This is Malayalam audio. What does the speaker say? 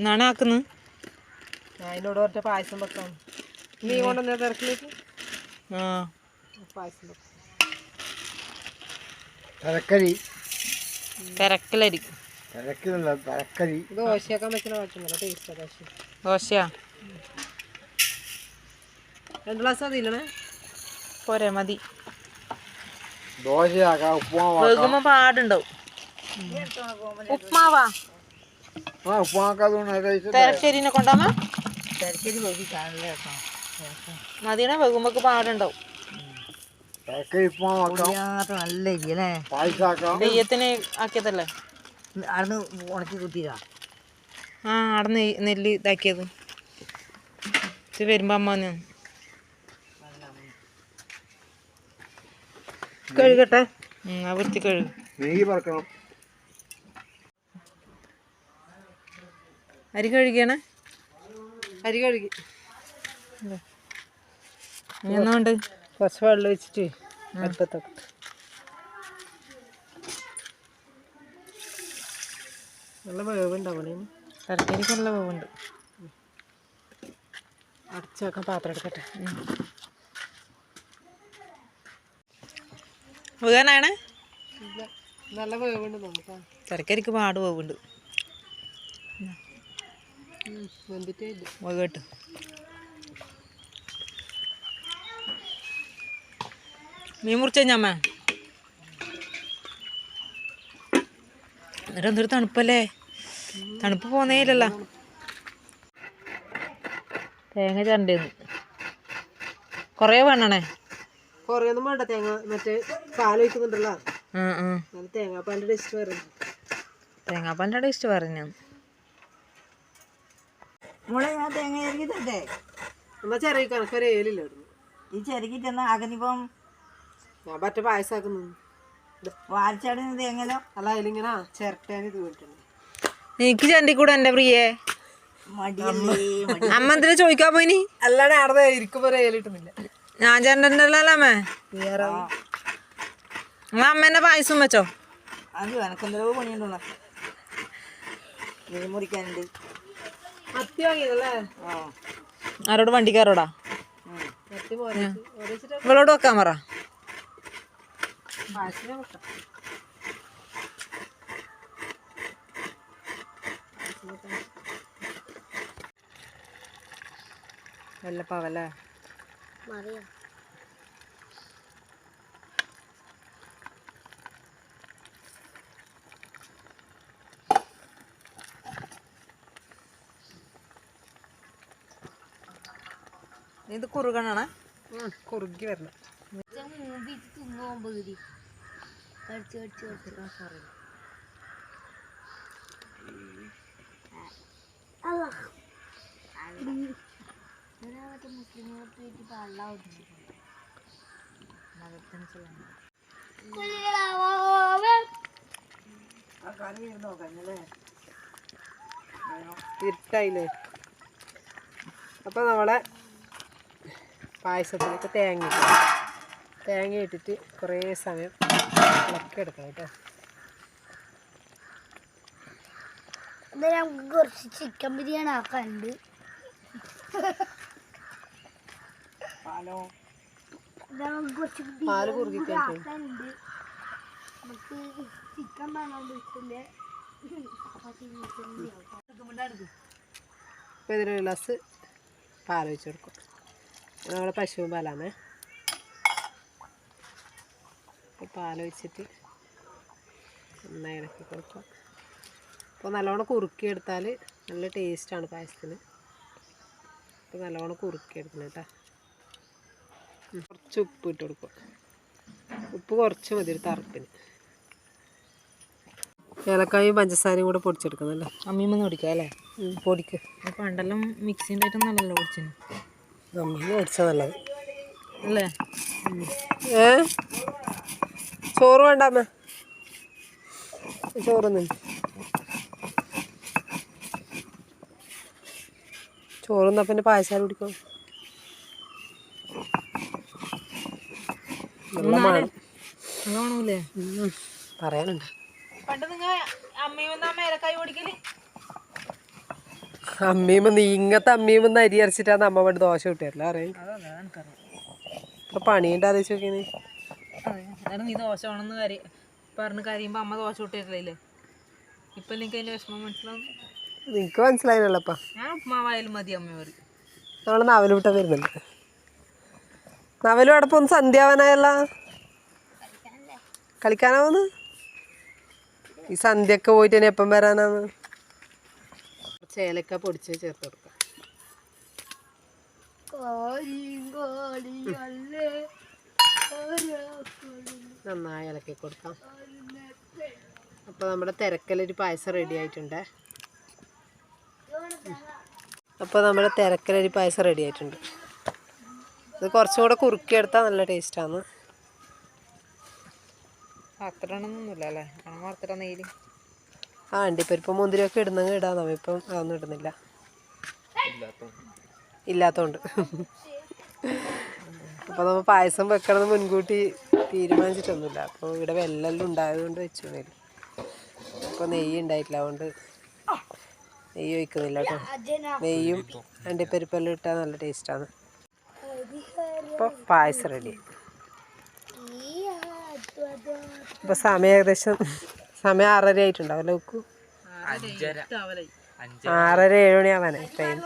എന്നാണ് ആക്കുന്നത് ഒറ്റ പായസം വെക്കാം നീ കൊണ്ടുവന്ന തിരക്കിലേക്ക്? ആ. പായസം വെക്കാം തലക്കരി. തിരക്കിലായിരിക്കും തിരക്കിലല്ല ദോശയൊക്കെ ടേസ്റ്റ് ദോശ. ദോശയാ? രണ്ട് ഗ്ലാസ് അതില്ലേ പോരെ മതി. ദോശയാക്കാം ഉപ്പുമാവാക്കാം. പാടുണ്ടാവും. ഉപ്പുമാക്കാതെ തിരശ്ശേരിനെ കൊണ്ടാമ തിരക്കിൽ നോക്കി കാണില്ല കേട്ടോ. പാടുണ്ടാവും. നല്ല ഇല്ലേ നെയ്യത്തിന് ആക്കിയതല്ലേ? അവിടുന്ന് ഉണക്കി കുത്തിയില്ല ആ അവിടെ നെയ് നെല്ല് ഇതാക്കിയത്. ഇത് വരുമ്പോ അമ്മ കഴുകട്ടെ? ആ വൃത്തി കഴുകും. നെയ്യ് പറക്കണം. അരി കഴുകിയാണ്. അരി കഴുകി. എന്നാണ്ട് കുറച്ച് വെള്ളം വെച്ചിട്ട് അടുപ്പത്തൊക്കെ. നല്ല വേവുണ്ടാവണേ തിരശ്ശേരിക്ക് നല്ല വേവുണ്ട്. അടച്ചു വെക്കാൻ പാത്രം എടുക്കട്ടെ. വേകാനാണ് നല്ല വേവുണ്ട് നമുക്ക്. തിരക്കരിക്ക് പാട് വേവുണ്ട്. വേകട്ട് മീൻ മുറിച്ച ഞമ്മ എന്നിട്ട് എന്തൊരു തണുപ്പല്ലേ? തണുപ്പ് പോന്നേലല്ല തേങ്ങ ചണ്ടേന്ന് കുറേ വേണണേ? കുറേയൊന്നും വേണ്ട തേങ്ങ മറ്റേ ആ ആ. ടേസ്റ്റ് പറഞ്ഞു തേങ്ങാപ്പാന്റെ ടേസ്റ്റ് പറഞ്ഞു മോളെ ഞാൻ തേങ്ങ ചെറുക്കി എന്നാൽ ചെറിയ കണക്കൊരു ഏലില്ലായിരുന്നു ഈ ചെറുക്കി തന്ന അകനിപ്പം ഞാൻ പറ്റ പായസാക്കുന്നു. വാരിച്ചാടുന്ന തേങ്ങലോ അല്ല അതിലിങ്ങനെ ചിരട്ടേന് ഇത് വീട്ടുണ്ട് എനിക്ക് ചണ്ടി കൂടെ എന്റെ പ്രിയേ. അമ്മ എന്തിനാ ചോദിക്കാൻ പോയിനി? അല്ലാണ്ട് അവിടെ ഇരിക്കുമ്പോ ഏലിട്ടുന്നില്ല ഞാൻ ചേട്ടന്റെ അമ്മേ? വേറെ നിങ്ങൾ അമ്മേന്റെ പായസം വെച്ചോ? അത് എനക്കെന്തോ പണിയുണ്ടോ മീൻ മുറിക്കാനുണ്ട്. വാങ്ങിയതല്ലേ? ആരോട് വണ്ടിക്കാരോടാ? ഇവളോട് വെക്കാൻ പറ. വെള്ളപ്പാവല്ലേ? വെക്കാം ഇത് കുറുകണ കുറുകി വരണം. ഇരുട്ടായില്ലേ? അപ്പോൾ നമ്മളെ പായസത്തിലേക്ക് തേങ്ങ ഇട്ടു. തേങ്ങ ഇട്ടിട്ട് കുറേ സമയം ഇളക്കി എടുക്കണം കേട്ടോ. കുറച്ച് ചിക്കൻ ബിരിയാണി ആക്കാനുണ്ട്. നമുക്ക് കുറച്ച് പാൽ നമുക്ക് ചിക്കൻ അപ്പോൾ ഇതിനൊരു ഗ്ലാസ് പാൽ ഒഴിച്ച് കൊടുക്കും. ഇത് നമ്മുടെ പശു പാലാണ് അപ്പോൾ പാൽ ഒഴിച്ചിട്ട് നന്നായി ഇളക്കി കൊടുക്കാം. അപ്പോൾ നല്ലോണം കുറുക്കിയെടുത്താൽ നല്ല ടേസ്റ്റാണ് പായസത്തിന്. അപ്പോൾ നല്ലോണം കുറുക്കിയെടുക്കണം കേട്ടോ. കുറച്ച് ഉപ്പ് ഇട്ട് കൊടുക്കുക ഉപ്പ് കുറച്ച് മതി ഒരു തറുപ്പിന് ഏലക്കായും പഞ്ചസാരയും കൂടെ പൊടിച്ചെടുക്കുന്നല്ലേ അമ്മീമ്മ പൊടിക്കാം അല്ലേ? പൊടിക്ക്. പണ്ടെല്ലാം മിക്സിന്റെ ആയിട്ട് നല്ലല്ലോ പൊടിച്ചിന് നമ്മൾ പൊടിച്ചാൽ നല്ലത്. അല്ലേ? ഏ? ചോറ് വേണ്ടാമേ ചോറൊന്നും ചോറുന്നാ പിന്നെ പായസം കുടിക്കും. പറയാനുണ്ട്. പണ്ട് നിങ്ങൾ അമ്മയും മേലക്കായി ഓടിക്കൽ അമ്മയും നീ ഇങ്ങത്തെ ഒന്ന് അരി അരച്ചിട്ടാണ് അമ്മ വേണ്ടി ദോശ കിട്ടിയല്ലോ അറിയാം ഇപ്പൊ പണിയുണ്ട് ആലോചിച്ച് നോക്കിയത് നീ. ദോശ വേണമെന്ന് കരി പറഞ്ഞ് കരിയുമ്പോ അമ്മ ദോശ കിട്ടിയിട്ടില്ലേ? ഇപ്പൊ എനിക്ക് അതിന്റെ വിഷമം മനസ്സിലാവും? നിനക്ക് മനസ്സിലായില്ലപ്പാ ഞാൻ ഉപ്മാവായാലും മതി അമ്മ പറയും നമ്മൾ നവലുവിട്ടം വരുന്നുണ്ട്. നവലും അടപ്പം ഒന്ന് സന്ധ്യാവാനായല്ല. കളിക്കാനാവുന്നു. ഈ സന്ധ്യക്ക് പോയിട്ട് ഇനി എപ്പം വരാനാന്ന് ചേലക്ക പൊടിച്ച് ചേർത്ത് കൊടുക്കാം. നന്നായി ഇളക്കി കൊടുക്കാം. അപ്പോൾ നമ്മുടെ തിരക്കലൊരു പായസം റെഡി ആയിട്ടുണ്ട്. അപ്പോൾ നമ്മുടെ തിരക്കലൊരു പായസം റെഡി ആയിട്ടുണ്ട്. ഇത് കുറച്ചും കൂടെ കുറുക്കിയെടുത്താൽ നല്ല ടേസ്റ്റാണ് വറുത്തിടണമെന്നൊന്നുമില്ല അല്ലേ പണം വറുത്തിട്ട നെയ്യിൽ ആ അണ്ടിപ്പരിപ്പ് മുന്തിരിയൊക്കെ ഇടുന്നെങ്കിൽ ഇടാം നമ്മ ഇപ്പം അതൊന്നും ഇടുന്നില്ല. ഇല്ലാത്തോണ്ട്. അപ്പോൾ നമ്മൾ പായസം വെക്കണമെന്ന് മുൻകൂട്ടി തീരുമാനിച്ചിട്ടൊന്നുമില്ല. അപ്പോൾ ഇവിടെ വെല്ലെല്ലാം ഉണ്ടായതുകൊണ്ട് വെച്ചു അപ്പോൾ നെയ്യ് ഉണ്ടായിട്ടില്ല. അതുകൊണ്ട് നെയ്യ് ഒഴിക്കുന്നില്ല കേട്ടോ. നെയ്യും അണ്ടിപ്പരിപ്പെല്ലാം ഇട്ടാൽ നല്ല ടേസ്റ്റാണ്. അപ്പോൾ പായസം റെഡി. ഇപ്പോൾ സമയം ഏകദേശം സമയം ആറര ആയിട്ടുണ്ടാവല്ലോ ഉക്കു? ആറര ഏഴ് മണിയാവാനായി ടൈം